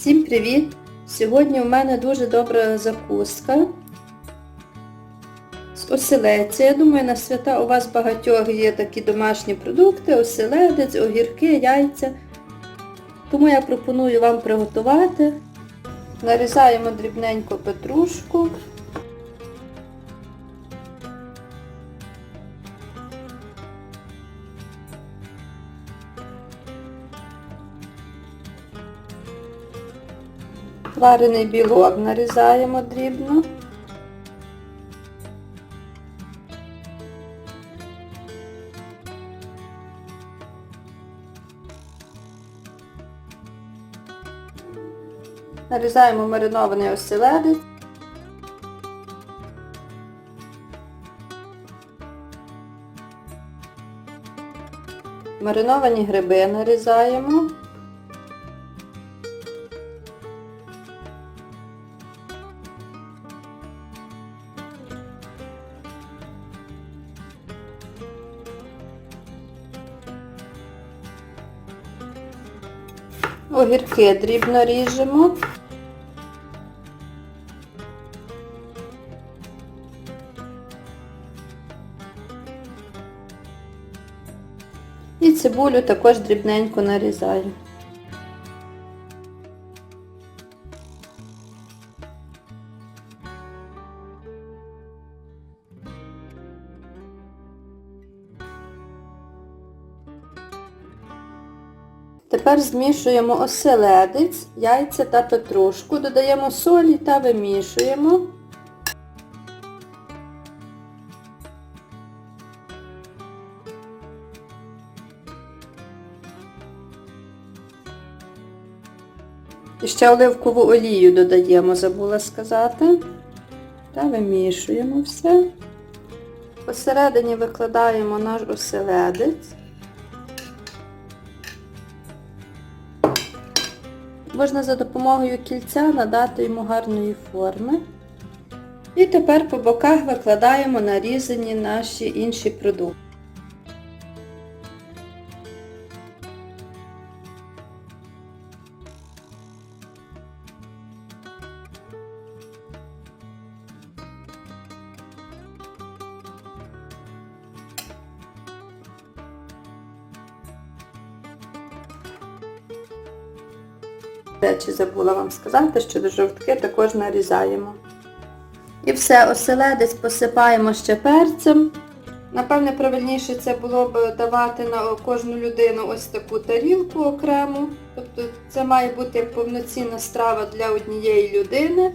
Всім привіт! Сьогодні у мене дуже добра закуска з оселедця. Я думаю, на свята у вас багатьох є такі домашні продукти, оселедець, огірки, яйця. Тому я пропоную вам приготувати. Нарізаємо дрібненько петрушку. Варений білок нарізаємо дрібно. Нарізаємо маринований оселедець. Мариновані гриби нарізаємо. Огірки дрібно ріжемо. І цибулю також дрібненько нарізаю. Тепер змішуємо оселедець, яйця та петрушку, додаємо солі та вимішуємо. І ще оливкову олію додаємо, забула сказати. Та вимішуємо все. Посередині викладаємо наш оселедець. Можна за допомогою кільця надати йому гарної форми. І тепер по боках викладаємо нарізані наші інші продукти. Речі забула вам сказати, що жовтки також нарізаємо. І все, оселедець посипаємо ще перцем. Напевне, правильніше це було б давати на кожну людину ось таку тарілку окрему. Тобто це має бути повноцінна страва для однієї людини.